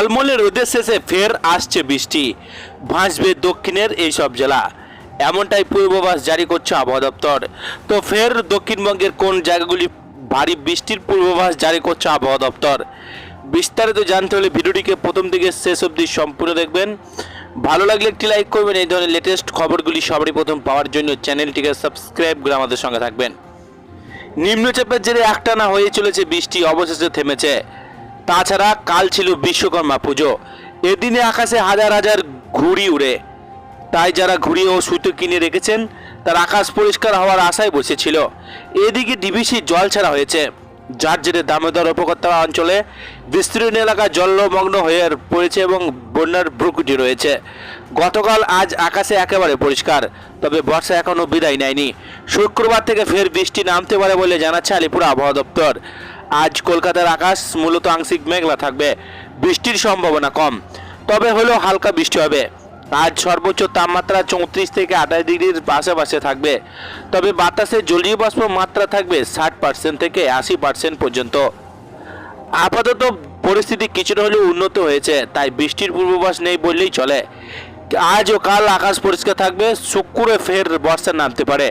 ঝলমলে রোদের শেষে ফের আসছে বৃষ্টি। ভাসবে দক্ষিণের এই সব জেলা। এমনটাই পূর্বাভাস জারি করছে আবহাওয়া দপ্তর। তো ফের দক্ষিণবঙ্গের কোন জায়গাগুলি ভারী বৃষ্টির পূর্বাভাস জারি করছে আবহাওয়া দপ্তর? বিস্তারিত জানতে হলে ভিডিওটিকে প্রথম থেকে শেষ অবধি সম্পূর্ণ দেখবেন। ভালো লাগলে একটি লাইক করবেন, এই ধরনের লেটেস্ট খবরগুলি সবারই প্রথম পাওয়ার জন্য চ্যানেলটিকে সাবস্ক্রাইব করে আমাদের সঙ্গে থাকবেন। নিম্নচাপের জেরে একটানা হয়ে চলেছে বৃষ্টি, অবশেষে থেমেছে। তাছাড়া কাল ছিল বিশ্বকর্মা পুজো। এদিনে আকাশে হাজার হাজার ঘুড়ি উড়ে। তাই যারা ঘুড়ি ও সুতো কিনে রেখেছেন, তার আকাশ পরিষ্কার হওয়ার আশায় বসেছিল। এদিকে ডিবিসি জল ছাড়া হয়েছে। যার জেরে দামোদর উপত্যকা অঞ্চলে বিস্তীর্ণ এলাকা জলমগ্ন হয়ে পড়েছে এবং বন্যার ভ্রুকুটি রয়েছে। গতকাল আজ আকাশে একেবারে পরিষ্কার, তবে বর্ষা এখনও বিদায় নেয়নি। শুক্রবার থেকে ফের বৃষ্টি নামতে পারে বলে জানাচ্ছে আলিপুর আবহাওয়া দপ্তর। আজ কলকাতার আকাশ মূলত আংশিক মেঘলা থাকবে। বৃষ্টির সম্ভাবনা কম, তবে হলেও হালকা বৃষ্টি হবে। আজ সর্বোচ্চ তাপমাত্রা চৌত্রিশ থেকে আঠাশ ডিগ্রির পাশাপাশি থাকবে। তবে বাতাসে জলীয় বাষ্প মাত্রা থাকবে ষাট পার্সেন্ট থেকে আশি পার্সেন্ট পর্যন্ত। আপাতত পরিস্থিতি কিছুটা হলেও উন্নত হয়েছে, তাই বৃষ্টির পূর্বাভাস নেই বললেই চলে। আজ ও কাল আকাশ পরিষ্কার থাকবে, শুক্রে ফের বর্ষা নামতে পারে।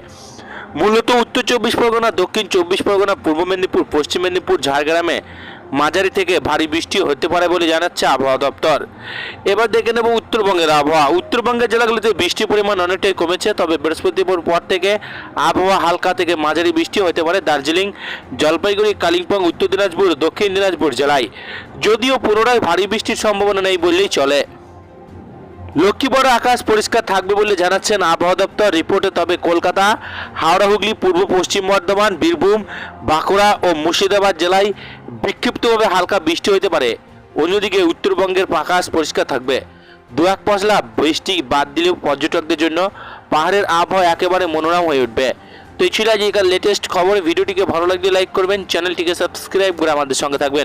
মূলত উত্তর চব্বিশ পরগনা, দক্ষিণ চব্বিশ পরগনা, পূর্ব মেদিনীপুর, পশ্চিম মেদিনীপুর, ঝাড়গ্রামে মাঝারি থেকে ভারী বৃষ্টি হতে পারে বলে জানাচ্ছে আবহাওয়া দপ্তর। এবার দেখে নেব উত্তরবঙ্গের আবহাওয়া। উত্তরবঙ্গের জেলাগুলিতে বৃষ্টির পরিমাণ অনেকটাই কমেছে, তবে বৃহস্পতিবার পর থেকে আবহাওয়া হালকা থেকে মাঝারি বৃষ্টি হতে পারে দার্জিলিং, জলপাইগুড়ি, কালিম্পং, উত্তর দিনাজপুর, দক্ষিণ দিনাজপুর জেলায়। যদিও পুনরায় ভারী বৃষ্টির সম্ভাবনা নেই বললেই চলে। লক্ষ্মীবড় আকাশ পরিষ্কার থাকবে বলে জানাচ্ছেন আবহাওয়া দপ্তর রিপোর্টে। তবে কলকাতা, হাওড়া, হুগলি, পূর্ব, পশ্চিম বর্ধমান, বীরভূম, বাঁকুড়া ও মুর্শিদাবাদ জেলায় বিক্ষিপ্তভাবে হালকা বৃষ্টি হতে পারে। অন্যদিকে উত্তরবঙ্গের আকাশ পরিষ্কার থাকবে। দু এক পশলা বৃষ্টি বাদ দিলেও পর্যটকদের জন্য পাহাড়ের আবহাওয়া একেবারে মনোরম হয়ে উঠবে। তো এই ছিল আজ লেটেস্ট খবর। ভিডিওটিকে ভালো লাগলে লাইক করবেন, চ্যানেলটিকে সাবস্ক্রাইব করে আমাদের সঙ্গে থাকবেন।